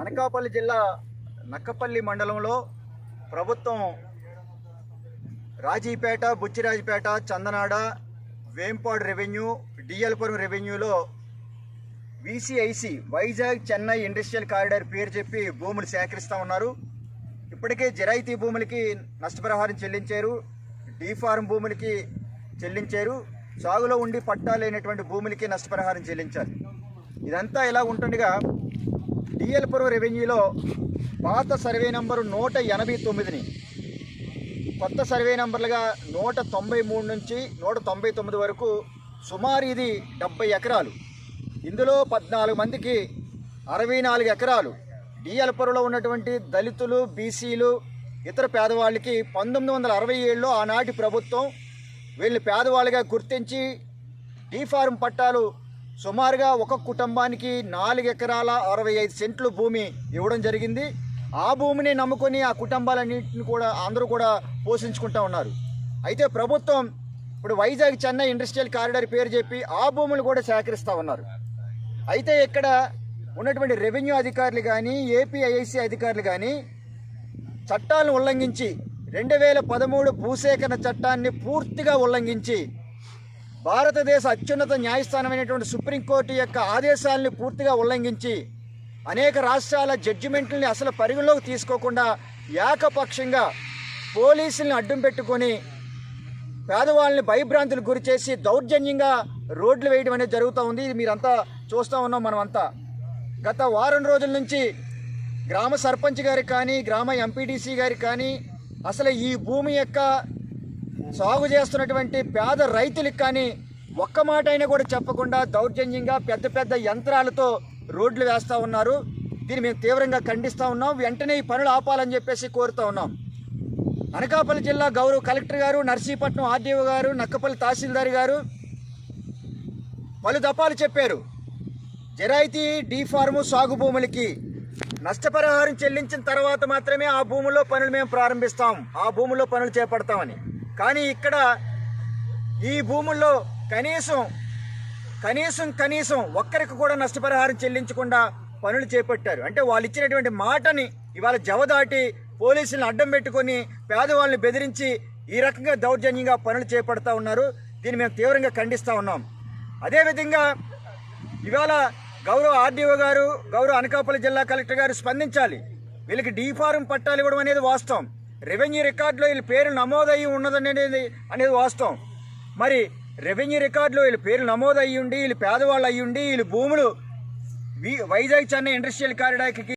అనకాపల్లి జిల్లా నక్కపల్లి మండలంలో ప్రభుత్వం Rajipeta Buchirajapeta Chandanada Vempadu revenue DL Puram రెవెన్యూలో VCIC Vizag Chennai industrial corridor పేరు చెప్పి భూములు సేకరిస్తూ ఉన్నారు. ఇప్పటికే జరాయితీ భూములకి నష్టపరిహారం చెల్లించారు. డీ భూములకి చెల్లించారు. సాగులో ఉండి పట్టా లేనటువంటి భూములకి నష్టపరిహారం చెల్లించాలి. ఇదంతా ఇలా ఉంటుండగా డిఎల్పురం రెవెన్యూలో పాత సర్వే నంబరు నూట ఎనభై తొమ్మిదిని. కొత్త సర్వే నంబర్లుగా నూట తొంభై మూడు నుంచి నూట తొంభై తొమ్మిది వరకు సుమారు ఇది డెబ్బై ఎకరాలు. ఇందులో పద్నాలుగు మందికి అరవై నాలుగు ఎకరాలు డిఎల్పురంలో ఉన్నటువంటి దళితులు బీసీలు ఇతర పేదవాళ్ళకి పంతొమ్మిది వందల అరవై ఏడులో ఆనాటి ప్రభుత్వం వీళ్ళని పేదవాళ్ళుగా గుర్తించి డీ ఫార్మ్ పట్టాలు సుమారుగా ఒక కుటుంబానికి నాలుగు ఎకరాల అరవై ఐదు సెంట్లు భూమి ఇవ్వడం జరిగింది. ఆ భూమిని నమ్ముకొని ఆ కుటుంబాలన్నింటిని కూడా అందరూ కూడా పోషించుకుంటూ ఉన్నారు. అయితే ప్రభుత్వం ఇప్పుడు వైజాగ్ చెన్నై ఇండస్ట్రియల్ కారిడార్ పేరు చెప్పి ఆ భూములు కూడా సేకరిస్తూ ఉన్నారు. అయితే ఇక్కడ ఉన్నటువంటి రెవెన్యూ అధికారులు కానీ ఏపీఐఐసి అధికారులు కానీ చట్టాలను ఉల్లంఘించి రెండు వేల పదమూడు భూసేకరణ చట్టాన్ని పూర్తిగా ఉల్లంఘించి భారతదేశ అత్యున్నత న్యాయస్థానమైనటువంటి సుప్రీంకోర్టు యొక్క ఆదేశాలని పూర్తిగా ఉల్లంఘించి అనేక రాష్ట్రాల జడ్జిమెంట్లని అసలు పరిగణలోకి తీసుకోకుండా ఏకపక్షంగా పోలీసుల్ని అడ్డం పెట్టుకొని పేదవాళ్ళని భయభ్రాంతులకు గురి చేసి దౌర్జన్యంగా రోడ్లు వేయడం అనేది జరుగుతూ ఉంది. ఇది మీరంతా చూస్తూ ఉన్నాం మనమంతా. గత వారం రోజుల నుంచి గ్రామ సర్పంచ్ గారికి కానీ గ్రామ ఎంపీడీసీ గారికి కానీ అసలు ఈ భూమి యొక్క సాగు చేస్తున్నటువంటి పేద రైతులకు కానీ ఒక్క మాట అయినా కూడా చెప్పకుండా దౌర్జన్యంగా పెద్ద పెద్ద యంత్రాలతో రోడ్లు వేస్తూ ఉన్నారు. దీన్ని మేము తీవ్రంగా ఖండిస్తూ ఉన్నాం. వెంటనే ఈ పనులు ఆపాలని చెప్పేసి కోరుతూ ఉన్నాం. అనకాపల్లి జిల్లా గౌరవ కలెక్టర్ గారు నర్సీపట్నం ఆర్డీఓ గారు నక్కపల్లి తహసీల్దార్ గారు పలు దఫాలు చెప్పారు. జరాయితీ డీ ఫార్ము సాగు భూములకి నష్టపరిహారం చెల్లించిన తర్వాత మాత్రమే ఆ భూముల్లో పనులు మేము ప్రారంభిస్తాం. ఆ భూముల్లో పనులు చేపడతామని. కానీ ఇక్కడ ఈ భూముల్లో కనీసం కనీసం కనీసం ఒక్కరికి కూడా నష్టపరిహారం చెల్లించకుండా పనులు చేపట్టారు. అంటే వాళ్ళు ఇచ్చినటువంటి మాటని ఇవాళ జవదాటి పోలీసులను అడ్డం పెట్టుకొని పేదవాళ్ళని బెదిరించి ఈ రకంగా దౌర్జన్యంగా పనులు చేపడతా ఉన్నారు. దీన్ని మేము తీవ్రంగా ఖండిస్తూ ఉన్నాం. అదేవిధంగా ఇవాళ గౌరవ ఆర్డీఓ గారు గౌరవ అనకాపల్లి జిల్లా కలెక్టర్ గారు స్పందించాలి. వీళ్ళకి డీఫారం పట్టాలు ఇవ్వడం అనేది వాస్తవం. రెవెన్యూ రికార్డులో వీళ్ళ పేరు నమోదయ్యి ఉన్నదనేది అనేది వాస్తవం. మరి రెవెన్యూ రికార్డులో వీళ్ళ పేరు నమోదయ్యి ఉండి వీళ్ళు పేదవాళ్ళు అయ్యుండి వీళ్ళు భూములు వైజాగ్ చెన్నై ఇండస్ట్రియల్ కారిడార్కి